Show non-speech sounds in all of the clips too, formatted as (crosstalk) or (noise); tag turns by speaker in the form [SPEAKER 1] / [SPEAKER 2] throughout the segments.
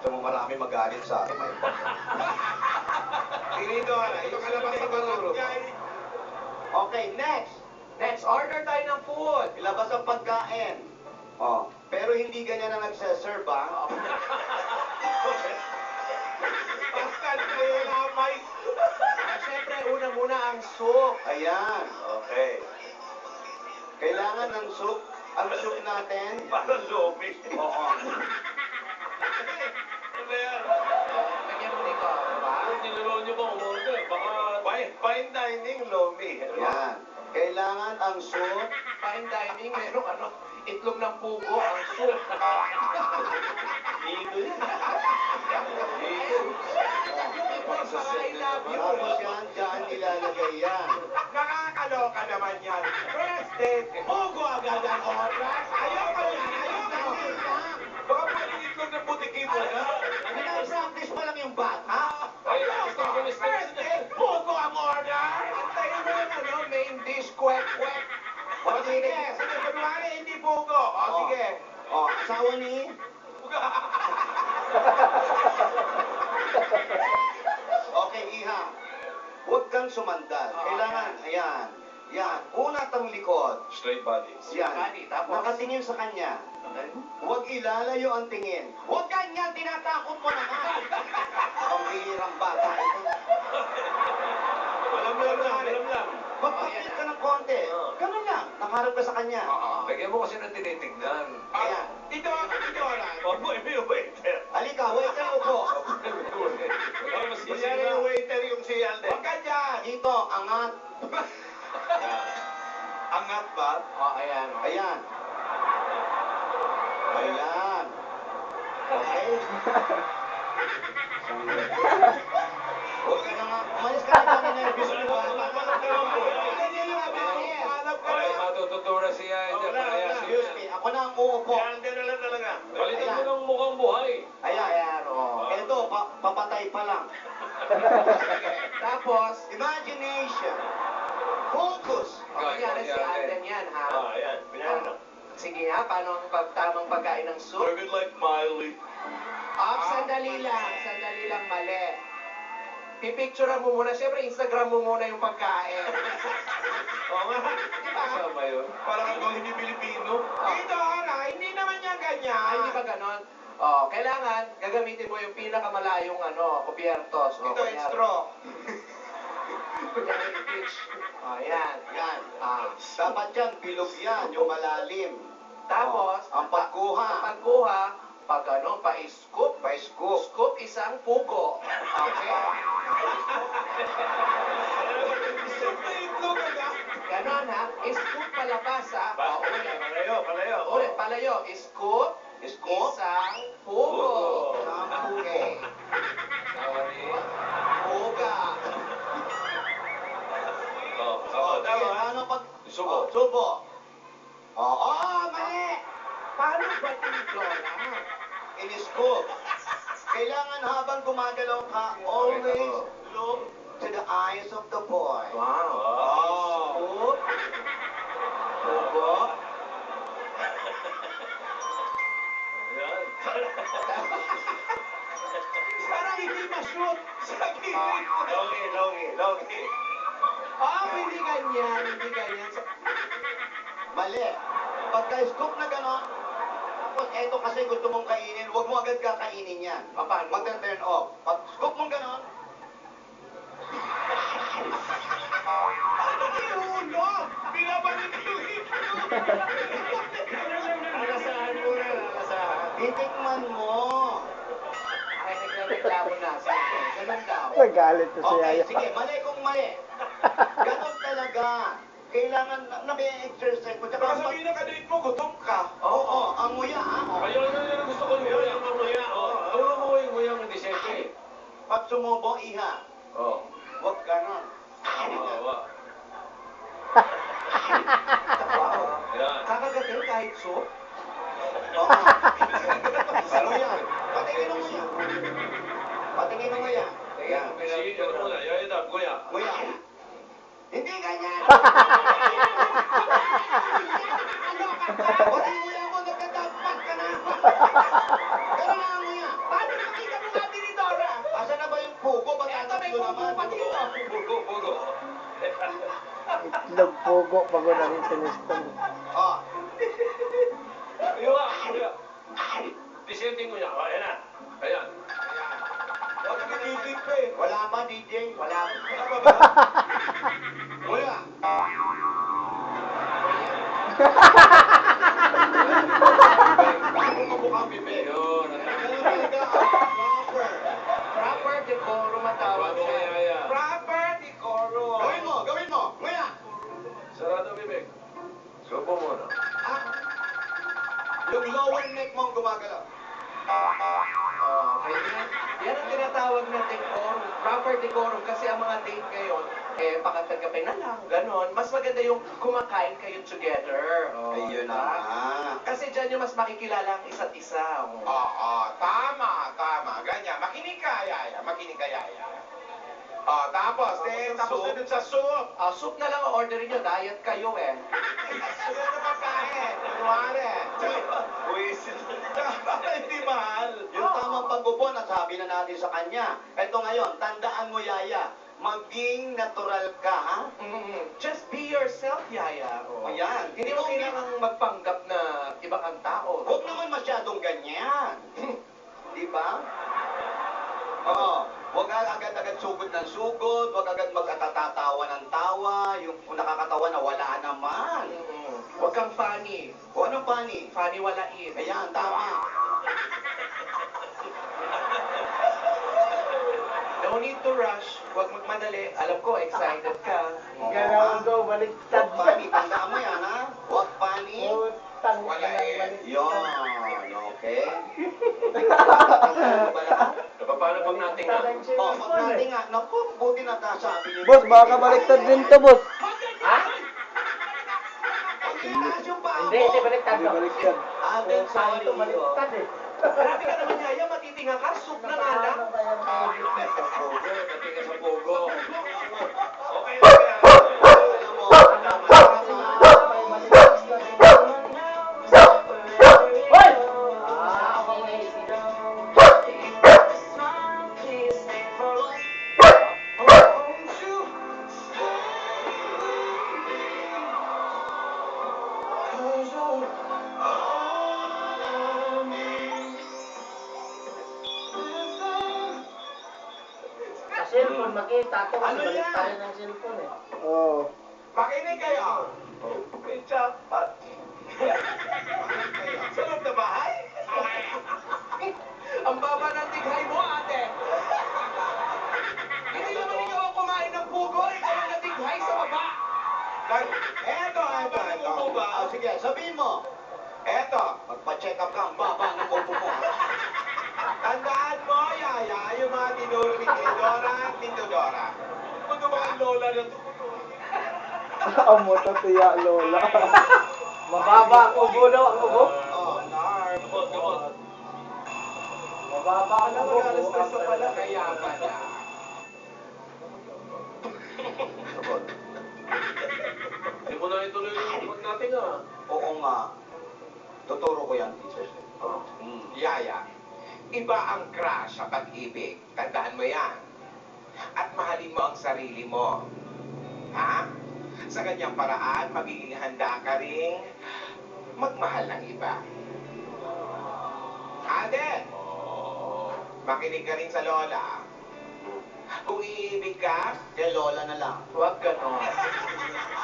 [SPEAKER 1] Gusto
[SPEAKER 2] mo marami magalit sa akin. May
[SPEAKER 1] Tinito ka na. Ito kalabas sa baruro.
[SPEAKER 2] Okay, next.
[SPEAKER 3] Next, order tayo ng food.
[SPEAKER 2] Ilabas ang pagkain. Oh, pero hindi ganyan ang nagsaserve, ah.
[SPEAKER 3] Ang soup.
[SPEAKER 2] Ayan. Okay. Kailangan ng soup. Ang soup natin.
[SPEAKER 1] Parang lomi.
[SPEAKER 2] Oo.
[SPEAKER 1] Ano yan?
[SPEAKER 3] Lagyan mo dito, diba?
[SPEAKER 1] Tinuro niyo ba umorder, baka fine, fine dining lomi.
[SPEAKER 2] Ayan. Kailangan ang soup.
[SPEAKER 3] Fine dining, merong ano, itlog ng pugo, ang soup. (laughs) Yung sa I love you.
[SPEAKER 2] Yan, dyan ilalagay yan.
[SPEAKER 1] Naman yan. Date, pugo agad ang oras. Ayoko yan, ayoko yan. Baka pwede itlog ng butiki mo na.
[SPEAKER 2] Pinapractice pa lang yung bata.
[SPEAKER 1] Ayoko. First date, pugo ang order.
[SPEAKER 3] Antayin mo yung ano, main dish, kwek, kwek.
[SPEAKER 1] O sige, sige, kunwari hindi pugo. O sige.
[SPEAKER 2] Oh, asawa ni... Okay, Iha. Huwag kang sumandal.
[SPEAKER 3] Oo,
[SPEAKER 2] Kailangan, ayan. Yan. Unat ang likod.
[SPEAKER 1] Straight bodies.
[SPEAKER 2] Yan.
[SPEAKER 3] Body, tapos?
[SPEAKER 2] Nakatingin sa kanya. Huwag ilalayo ang tingin. Huwag ganyan, tinatakot mo naman. (laughs) ang bihirang bata ito.
[SPEAKER 1] Alam lang lang, alam lang.
[SPEAKER 2] Magpapit ka ng konti.
[SPEAKER 1] Oo.
[SPEAKER 2] Ganun lang. Nakaharap ka sa kanya.
[SPEAKER 1] Lagyan mo kasi ng tinitignan.
[SPEAKER 2] Ayan.
[SPEAKER 1] Dito, dito, Huwag mo may waiter.
[SPEAKER 2] Halika, wait ka upo.
[SPEAKER 1] Mas Kunyari yung waiter yung si Alden. Huwag ka dyan.
[SPEAKER 2] Dito, angat. (laughs)
[SPEAKER 1] Angat ba?
[SPEAKER 3] Oh, ayan. oh.
[SPEAKER 2] Ayan. Ayan. Okay? (laughs) Huwag ka na nga. Umalis ka na dyan. Nervous ka ba?
[SPEAKER 1] Yung abangin. Hanap na.
[SPEAKER 4] matututuro siya.
[SPEAKER 1] Wala,
[SPEAKER 4] Kaya
[SPEAKER 1] wala.
[SPEAKER 2] Excuse me. Ako na ang uupo.
[SPEAKER 1] Yan, din na lang talaga.
[SPEAKER 4] Balitan mo ng mukhang buhay.
[SPEAKER 2] Ayan.
[SPEAKER 3] Ayan, oh.
[SPEAKER 2] Ito, pa papatay pa lang. (laughs)
[SPEAKER 3] Tapos,
[SPEAKER 2] Imagination. Focus.
[SPEAKER 3] oh, kunyari si Alden yan, ha?
[SPEAKER 1] Ah, ayan. Kunyari na.
[SPEAKER 3] Sige nga, paano ang pag- tamang pagkain ng soup?
[SPEAKER 1] Good like Miley.
[SPEAKER 3] Up, sandali lang. Sandali lang, mali. Pipicturean mo muna. Siyempre, Instagram mo muna yung pagkain. (laughs)
[SPEAKER 1] Oo nga.
[SPEAKER 3] Diba?
[SPEAKER 4] Kasama yun.
[SPEAKER 1] Parang ako hindi Pilipino. Dito, Ana, hindi naman yan ganyan.
[SPEAKER 3] Ay, hindi ba ganon? Oh, kailangan gagamitin mo yung pinakamalayong ano, kubiertos. Oh,
[SPEAKER 1] Ito,
[SPEAKER 3] kunyari-
[SPEAKER 1] straw. (laughs)
[SPEAKER 3] Oh, yan.
[SPEAKER 2] Yan.
[SPEAKER 3] Ah.
[SPEAKER 2] Dapat yan, bilog yan, yung malalim.
[SPEAKER 3] Tapos,
[SPEAKER 2] Oh, ang pagkuha.
[SPEAKER 3] Ang pagkuha, pag ano, pa-scoop.
[SPEAKER 2] Pa-scoop.
[SPEAKER 3] Scoop isang pugo. Okay?
[SPEAKER 1] Isang na itlog agad.
[SPEAKER 3] Ganon ha. Scoop palabas. Oh, ulit.
[SPEAKER 1] Palayo, palayo.
[SPEAKER 3] Ulit, palayo. Scoop.
[SPEAKER 2] Scoop.
[SPEAKER 3] Isang pugo. Okay.
[SPEAKER 4] Ni...
[SPEAKER 2] Puga.
[SPEAKER 4] Oh,
[SPEAKER 2] Okay,
[SPEAKER 1] tama.
[SPEAKER 2] ano pag...
[SPEAKER 4] Subo.
[SPEAKER 2] Oh, subo. Oo, oh, mali.
[SPEAKER 3] Paano ba tinidora?
[SPEAKER 2] In-scoop. Kailangan habang gumagalaw ka, always look to the eyes of the boy.
[SPEAKER 3] Wow.
[SPEAKER 1] Oh.
[SPEAKER 2] Pugo.
[SPEAKER 1] Ayan.
[SPEAKER 3] Parang hindi ma-shoot.
[SPEAKER 1] Sa gilid. Longi, longi, longi.
[SPEAKER 3] Ah, hindi ganyan. Hindi ganyan.
[SPEAKER 2] Mali. Pagka-scoop na gano'n, tapos eto kasi gusto mong kainin, huwag mo agad kakainin yan.
[SPEAKER 3] Ah, paano?
[SPEAKER 2] Magta-turn off. Pag scoop mong gano'n,
[SPEAKER 1] Alasahan mo na, alasahan.
[SPEAKER 2] titikman mo.
[SPEAKER 3] Ay, nagreklamo na. Ganun daw.
[SPEAKER 5] Nagalit to si
[SPEAKER 2] Okay, sige, mali kung mali. Ganon talaga. Kailangan na, na may exercise mo. Tsaka
[SPEAKER 1] Baka
[SPEAKER 2] pag...
[SPEAKER 1] sabihin na ka-date mo, gutom ka.
[SPEAKER 2] Oo, ang nguya, ha? Oh.
[SPEAKER 4] Ayun, yun, yun, gusto ko yun.
[SPEAKER 1] Yung mamaya, oo.
[SPEAKER 4] Turo mo yung nguyang hindi siyempre.
[SPEAKER 2] Pag sumubo, iha.
[SPEAKER 4] Oh.
[SPEAKER 2] Huwag ganon.
[SPEAKER 4] Awa. Yan.
[SPEAKER 3] Kahit soup?
[SPEAKER 2] Oo. (laughs) Ano yan? Patingin mo yan. Patingin mo yan.
[SPEAKER 4] Yan. Si, ano muna, yaya dab, kuya.
[SPEAKER 2] Nguya. Hindi ganyan. (laughs)
[SPEAKER 1] Kamukha bibig.
[SPEAKER 4] Yun.
[SPEAKER 2] Ano talaga ang proper?
[SPEAKER 4] Kaya.
[SPEAKER 1] Proper decorum.
[SPEAKER 2] Gawin mo, gawin mo. Nguya.
[SPEAKER 4] Sarado bibig. Subo muna.
[SPEAKER 2] Ah, yung lower neck mo ang gumagalaw.
[SPEAKER 3] Okay, yan, ang tinatawag na decorum, proper decorum kasi ang mga date ngayon, eh, pakatagabi na lang, ganon. Mas maganda yung kumakain kayo together. Oh,
[SPEAKER 2] Ayun na
[SPEAKER 3] diba?
[SPEAKER 2] nga.
[SPEAKER 3] Kasi dyan yung mas makikilala ang isa't isa. Oh.
[SPEAKER 1] Oo, tama, tama. Ganyan. Makinig ka, Yaya. Makinig ka, Yaya. Oh, tapos, eh, tapos na dun sa soup.
[SPEAKER 3] Ah, soup na lang ang orderin nyo, diet kayo eh. (laughs)
[SPEAKER 1] Sunod na pagkain. Kunwari. Mahal. (laughs)
[SPEAKER 2] Yung pag-upo, nasabi na natin sa kanya. Ito ngayon, tandaan mo, Yaya, maging natural ka, ha?
[SPEAKER 3] Just be yourself, Yaya. Oh.
[SPEAKER 2] Ayan.
[SPEAKER 3] Hindi mo kailangang magpanggap na iba kang tao.
[SPEAKER 2] Huwag naman masyadong ganyan. (laughs) Di ba? Oo. Huwag agad-agad sugod ng sugod, huwag agad magkatatawa ng tawa, yung kung nakakatawa na wala naman.
[SPEAKER 3] Mm, Huwag kang funny.
[SPEAKER 2] O anong pani?
[SPEAKER 3] Funny walain.
[SPEAKER 2] Ayan, tama. (laughs)
[SPEAKER 3] Need to rush. Huwag magmadali. Alam ko, excited ka. (laughs)
[SPEAKER 5] Ganaw daw, baliktad
[SPEAKER 2] Huwag pani, tandaan mo yan, ha? Huwag pani.
[SPEAKER 5] Utang
[SPEAKER 1] Wala eh.
[SPEAKER 2] Yun, okay? (laughs)
[SPEAKER 4] Paano pag nating na?
[SPEAKER 2] Oh, pag natin nga, naku, buti na kasabi niyo.
[SPEAKER 5] Boss, baka baliktad din to, boss.
[SPEAKER 3] Ha?
[SPEAKER 5] Hindi, hindi baliktad. Hindi baliktad.
[SPEAKER 2] Ah, then, sorry.
[SPEAKER 5] Ito baliktad eh.
[SPEAKER 3] Grabe ka naman, Yaya. Matitinga ka. Soup na nga lang.
[SPEAKER 5] Cellphone, makita ko kasi
[SPEAKER 1] Ano yan?
[SPEAKER 5] baliktad ng cellphone eh. Oo.
[SPEAKER 1] Makinig kayo. May (laughs)
[SPEAKER 3] Ang
[SPEAKER 5] moto tiya, Lola. Mababa ang ubo daw, ang ubo. Mababa ang ubo.
[SPEAKER 3] tres na pala. Kaya pala.
[SPEAKER 4] Hindi mo na ituloy yung pag nating ah.
[SPEAKER 2] Oo nga. Tuturo ko yan, teacher.
[SPEAKER 1] Oh.
[SPEAKER 2] Hmm.
[SPEAKER 1] Yaya, iba ang crush sa pag-ibig. Tandaan mo yan. At mahalin mo ang sarili mo. Ha? Sa ganyang paraan, magiging handa ka rin magmahal ng iba. Ate, makinig ka rin sa lola. Kung iibig ka,
[SPEAKER 2] Kay Lola na lang.
[SPEAKER 3] Huwag ganon.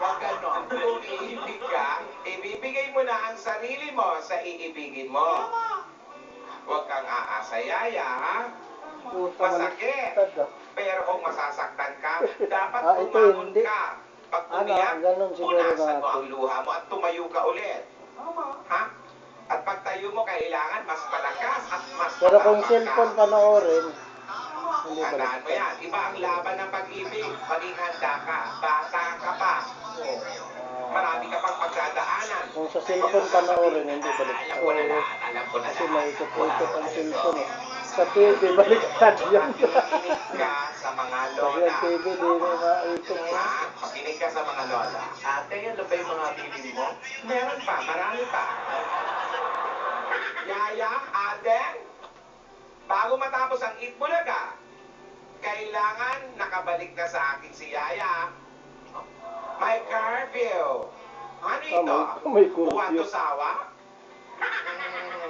[SPEAKER 3] Huwag ganon.
[SPEAKER 1] kung iibig ka, ibibigay mo na ang sarili mo sa iibigin mo. Huwag kang aasayaya, ha? Masakit. Pero kung masasaktan ka, dapat (laughs)
[SPEAKER 5] Ah, ito
[SPEAKER 1] bumangon
[SPEAKER 5] hindi.
[SPEAKER 1] ka. Pag
[SPEAKER 5] Ano,
[SPEAKER 1] umiyak,
[SPEAKER 5] ganun siguro
[SPEAKER 1] punasan mo ang luha mo at tumayo ka ulit. Ha? At pag tayo mo, kailangan mas malakas at mas
[SPEAKER 5] Pero kung cellphone panoorin, hindi
[SPEAKER 1] Tandaan mo yan. Iba ang laban ng pag-ibig. Maging handa ka. Bata ka pa. Marami ka pang pagdadaanan.
[SPEAKER 5] Kung sa cellphone panoorin, hindi
[SPEAKER 1] Alam
[SPEAKER 5] baliktad.
[SPEAKER 1] ko na lahat. Alam ko na
[SPEAKER 5] Kasi
[SPEAKER 1] lahat.
[SPEAKER 5] maikot-ikot ang cellphone eh. Sa TV, baliktad
[SPEAKER 1] ka sa mga lola.
[SPEAKER 5] ang TV, di na maikot.
[SPEAKER 1] Ha? Makinig ka sa mga lola.
[SPEAKER 3] Ate, yan ba yung mga bibili mo?
[SPEAKER 1] Meron pa, marami pa. Yaya, ate, bago matapos ang Itbulaga, kailangan nakabalik na sa akin si Yaya. May curfew. Ano ito?
[SPEAKER 6] may- may curfew.
[SPEAKER 1] Buwan to sawa?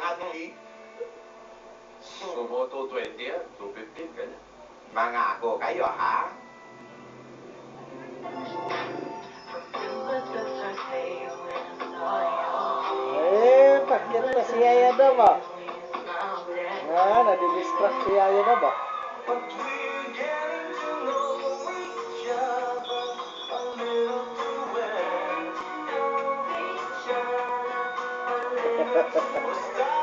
[SPEAKER 1] Ati,
[SPEAKER 4] Sumo 220 yan, 215, ganyan.
[SPEAKER 1] mangako kayo ha?
[SPEAKER 6] Eh, bakit pa si Yaya na ba? Ah, nadidistract si Yaya na ba?
[SPEAKER 7] Up,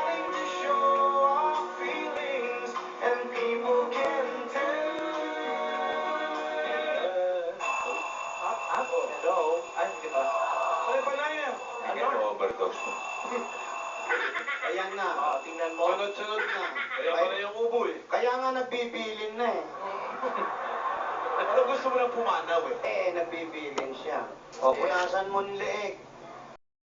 [SPEAKER 4] Mo.
[SPEAKER 2] Ayan na.
[SPEAKER 7] Oh, tingnan mo.
[SPEAKER 2] Sunod-sunod na.
[SPEAKER 4] Kaya pala yung ubo eh.
[SPEAKER 2] Kaya nga nagbibilin na eh.
[SPEAKER 4] Ano gusto mo lang pumanaw eh?
[SPEAKER 2] Eh, nagbibilin siya. O, punasan mo ng leeg.